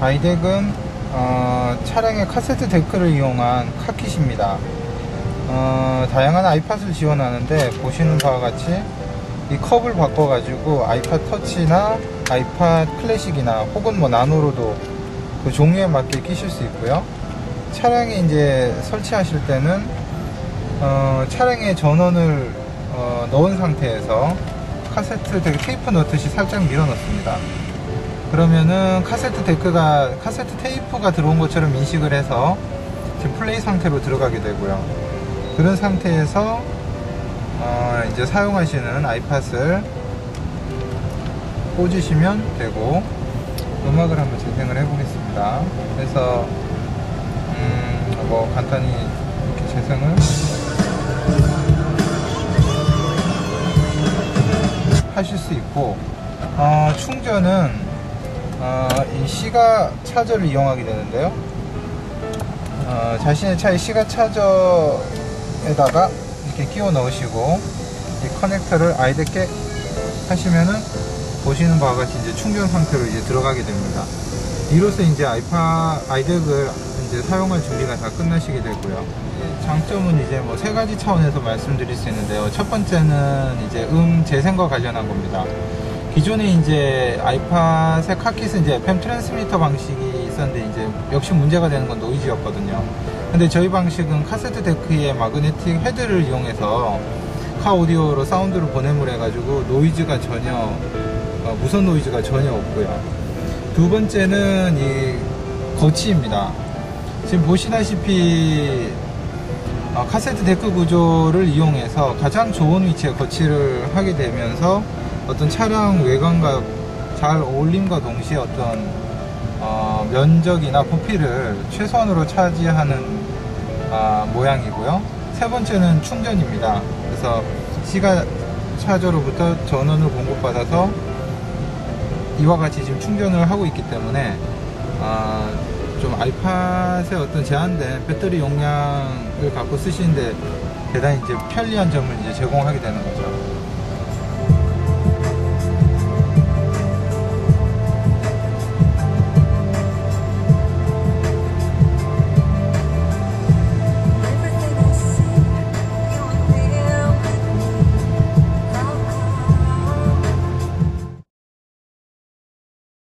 아이덱은 어, 차량의 카세트 데크를 이용한 카킷입니다. 어, 다양한 아이팟을 지원하는데 보시는 바와 같이 이 컵을 바꿔가지고 아이팟 터치나 아이팟 클래식이나 혹은 뭐 나노로도 그 종류에 맞게 끼실 수 있고요. 차량에 이제 설치하실 때는 어, 차량에 전원을 어, 넣은 상태에서 카세트 데크 테이프 넣듯이 살짝 밀어 넣습니다. 그러면은 카세트 데크가 카세트 테이프가 들어온 것처럼 인식을 해서 지금 플레이 상태로 들어가게 되고요. 그런 상태에서 어, 이제 사용하시는 아이팟을 꽂으시면 되고 음악을 한번 재생을 해 보겠습니다. 그래서 음, 뭐 간단히 이렇게 재생을 하실 수 있고 어, 충전은 어, 이 시가 차저를 이용하게 되는데요. 어, 자신의 차의 시가 차저에다가 이렇게 끼워 넣으시고 이 커넥터를 아이덱게 하시면은 보시는 바와 같이 이제 충전 상태로 이제 들어가게 됩니다. 이로써 이제 아이파 아이덱을 이제 사용할 준비가 다 끝나시게 되고요. 장점은 이제 뭐 세 가지 차원에서 말씀드릴 수 있는데요. 첫 번째는 이제 음 재생과 관련한 겁니다. 기존에 이제 아이팟의 카킷은 이제 FM 트랜스미터 방식이 있었는데 이제 역시 문제가 되는 건 노이즈였거든요. 근데 저희 방식은 카세트 데크의 마그네틱 헤드를 이용해서 카 오디오로 사운드를 보냄을 해가지고 노이즈가 전혀 어, 무선 노이즈가 전혀 없고요. 두 번째는 이 거치입니다. 지금 보시다시피 어, 카세트 데크 구조를 이용해서 가장 좋은 위치에 거치를 하게 되면서 어떤 차량 외관과 잘 어울림과 동시에 어떤 어, 면적이나 부피를 최소한으로 차지하는 아, 모양이고요. 세 번째는 충전입니다. 그래서 시가 차저로부터 전원을 공급받아서 이와 같이 지금 충전을 하고 있기 때문에 아, 좀 아이팟의 어떤 제한된 배터리 용량을 갖고 쓰시는데 대단히 이제 편리한 점을 이제 제공하게 되는 거죠.